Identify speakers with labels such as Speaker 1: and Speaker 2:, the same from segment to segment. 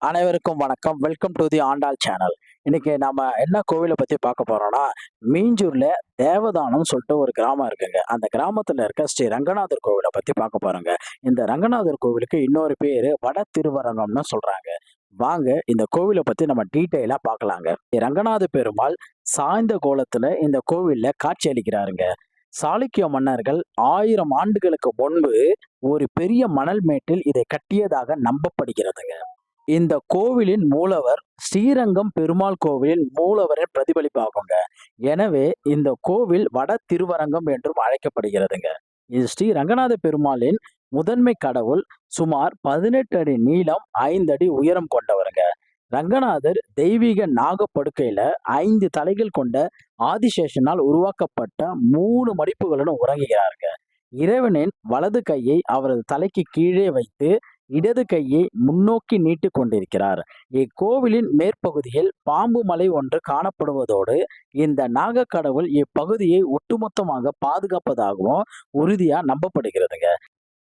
Speaker 1: அனைவருக்கும் வணக்கம். Welcome to the Andal channel இன்னைக்கு நம்ம என்ன கோவிலை பத்தி பார்க்க போறோம்னா மீஞ்சூர்ல தேவதானம் சொல்லிட்டு ஒரு கிராமம் இருக்குங்க. அந்த கிராமத்துல இருக்க ஸ்ரீ ரங்கநாதர் கோவிலை பத்தி பார்க்க போறோங்க. இந்த ரங்கநாதர் கோவிலுக்கு இன்னொரு பேரு வட திருவரங்கம்னு சொல்றாங்க. வாங்க இந்த கோவிலை பத்தி நம்ம டீட்டெயிலா பார்க்கலாங்க. ரங்கநாத பெருமாள் சாய்ந்த கோலத்துல இந்த கோவில்ல காட்சி அளிக்கிறாருங்க. சாளுக்கிய மன்னர்கள் ஆயிரம் ஆண்டுகளுக்கு முன்பு ஒரு பெரிய மணல் மேட்டில் இதை கட்டியதாக நம்பப்படுகிறதுங்க. இந்த கோவிலின் மூலவர் ஸ்ரீரங்கம் பெருமாள் கோவிலின் மூலவரின் பிரதிபலிப்பாகுங்க. எனவே இந்த கோவில் வட திருவரங்கம் என்றும் அழைக்கப்படுகிறதுங்க. இது ஸ்ரீ ரங்கநாத பெருமாளின் முதன்மை கடவுள் சுமார் பதினெட்டு அடி நீளம் ஐந்து அடி உயரம் கொண்டவருங்க. ரங்கநாதர் தெய்வீக நாகப்படுக்கையில ஐந்து தலைகள் கொண்ட ஆதிசேஷனால் உருவாக்கப்பட்ட மூணு மடிப்புகளுடன் உறங்குகிறாருங்க. இறைவனின் வலது கையை அவரது தலைக்கு கீழே வைத்து இடது கையை முன்னோக்கி நீட்டு கொண்டிருக்கிறார். இக்கோவிலின் மேற்பகுதியில் பாம்பு மலை ஒன்று காணப்படுவதோடு இந்த நாகக்கடவுள் இப்பகுதியை ஒட்டுமொத்தமாக பாதுகாப்பதாகவும் உறுதியா நம்பப்படுகிறதுங்க.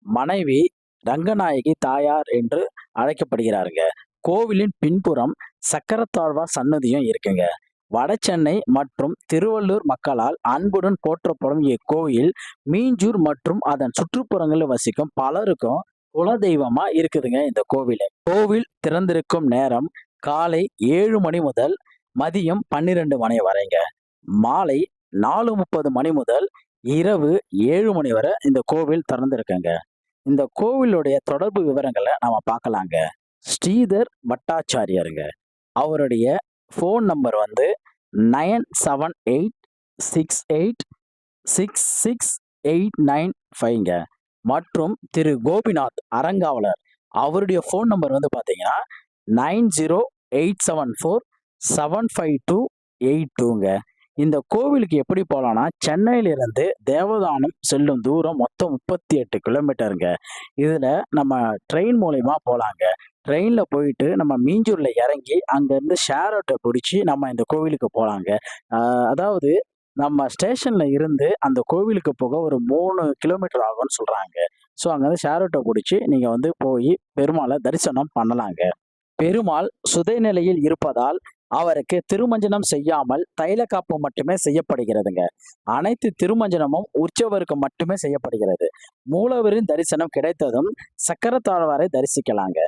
Speaker 1: மனைவி ரங்கநாயகி தாயார் என்று அழைக்கப்படுகிறாருங்க. கோவிலின் பின்புறம் சக்கரத்தாழ்வார் சன்னதியும் இருக்குங்க. வடசென்னை மற்றும் திருவள்ளூர் மக்களால் அன்புடன் போற்றப்படும் இக்கோயில் மீஞ்சூர் மற்றும் அதன் சுற்றுப்புறங்களில் வசிக்கும் பலருக்கும் குலதெய்வமா இருக்குதுங்க இந்த கோவில். கோவில் திறந்திருக்கும் நேரம் காலை ஏழு மணி முதல் மதியம் பன்னிரெண்டு மணி வரைங்க. மாலை நாலு முப்பது மணி முதல் இரவு ஏழு மணி வரை இந்த கோவில் திறந்திருக்குங்க. இந்த கோவிலுடைய தொடர்பு விவரங்களை நாம பார்க்கலாங்க. ஸ்ரீதர் பட்டாச்சாரியருங்க. அவருடைய ஃபோன் நம்பர் வந்து nine seven eight six eight six six eight nine ஃபைவ்ங்க மற்றும் திரு கோபிநாத் அறங்காவலர். அவருடைய ஃபோன் நம்பர் வந்து பார்த்தீங்கன்னா nine zero eight seven four seven five two eight டூங்க இந்த கோவிலுக்கு எப்படி போகலான்னா சென்னையிலிருந்து தேவதானம் செல்லும் தூரம் மொத்தம் முப்பத்தி எட்டு கிலோமீட்டருங்க இதில் நம்ம ட்ரெயின் மூலயமா போகலாங்க ட்ரெயினில் போயிட்டு நம்ம மீஞ்சூரில் இறங்கி அங்கேருந்து ஷேர் ஆட்டோ பிடிச்சி நம்ம இந்த கோவிலுக்கு போகலாங்க அதாவது நம்ம ஸ்டேஷன்ல இருந்து அந்த கோவிலுக்கு போக ஒரு மூணு கிலோமீட்டர் ஆகும்னு சொல்றாங்க. ஸோ அங்கேருந்து ஷேர் ஆட்டோ பிடிச்சி நீங்க வந்து போய் பெருமாளை தரிசனம் பண்ணலாங்க. பெருமாள் சுதை நிலையில் இருப்பதால் அவருக்கு திருமஞ்சனம் செய்யாமல் தைல காப்பு மட்டுமே செய்யப்படுகிறதுங்க. அனைத்து திருமஞ்சனமும் உற்சவருக்கு மட்டுமே செய்யப்படுகிறது. மூலவரின் தரிசனம் கிடைத்ததும் சக்கரத்தாழ்வாரை தரிசிக்கலாங்க.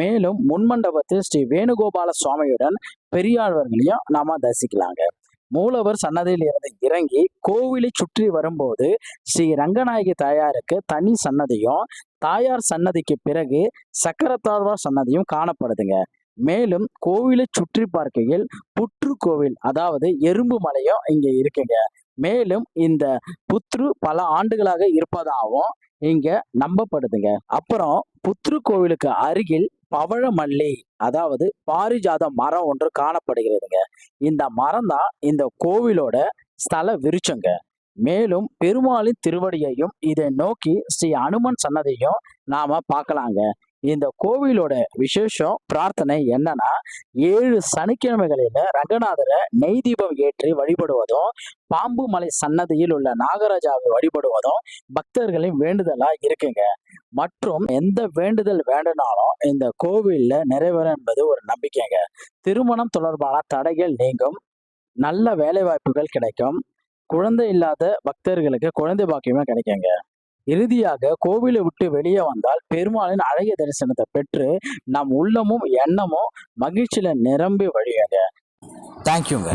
Speaker 1: மேலும் முன்மண்டபத்தில் ஸ்ரீ வேணுகோபால சுவாமியுடன் பெரியாழ்வர்களையும் நாம தரிசிக்கலாங்க. மூலவர் சன்னதியில் இருந்து இறங்கி கோவிலை சுற்றி வரும்போது ஸ்ரீ ரங்கநாயகி தாயாருக்கு தனி சன்னதியும் தாயார் சன்னதிக்கு பிறகு சக்கரத்தாழ்வார் சன்னதியும் காணப்படுதுங்க. மேலும் கோவிலை சுற்றி பார்க்கையில் புற்று கோவில் அதாவது எறும்பு மலையும் இங்க இருக்குங்க. மேலும் இந்த புற்று பல ஆண்டுகளாக இருப்பதாகவும் இங்க நம்பப்படுதுங்க. அப்புறம் புத்ரு கோவிலுக்கு அருகில் பவழமல்லி அதாவது பாரிஜாத மரம் ஒன்று காணப்படுகிறதுங்க. இந்த மரம் தான் இந்த கோவிலோட ஸ்தல விருச்சங்க மேலும் பெருமாளின் திருவடியையும் இதை நோக்கி ஸ்ரீ அனுமன் சன்னதியும் நாம பார்க்கலாங்க. இந்த கோவிலோட விசேஷம் பிரார்த்தனை என்னன்னா ஏழு சனிக்கிழமைகளில ரங்கநாதரை நெய் தீபம் ஏற்றி வழிபடுவதும் பாம்பு மலை சன்னதியில் உள்ள நாகராஜாவை வழிபடுவதும் பக்தர்களின் வேண்டுதலா இருக்குங்க. மற்றும் எந்த வேண்டுதல் வேண்டுனாலும் இந்த கோவில்ல நிறைவேறும் என்பது ஒரு நம்பிக்கைங்க. திருமணம் தொடர்பான தடைகள் நீங்கும் நல்ல வேலை வாய்ப்புகள் கிடைக்கும் குழந்தை இல்லாத பக்தர்களுக்கு குழந்தை பாக்கியமே கிடைக்குங்க. இறுதியாக கோவிலை விட்டு வெளியே வந்தால் பெருமாளின் அழகிய தரிசனத்தை பெற்று நம் உள்ளமும் எண்ணமும் மகிழ்ச்சியில நிரம்பி வழியுங்க. தேங்க்யூங்க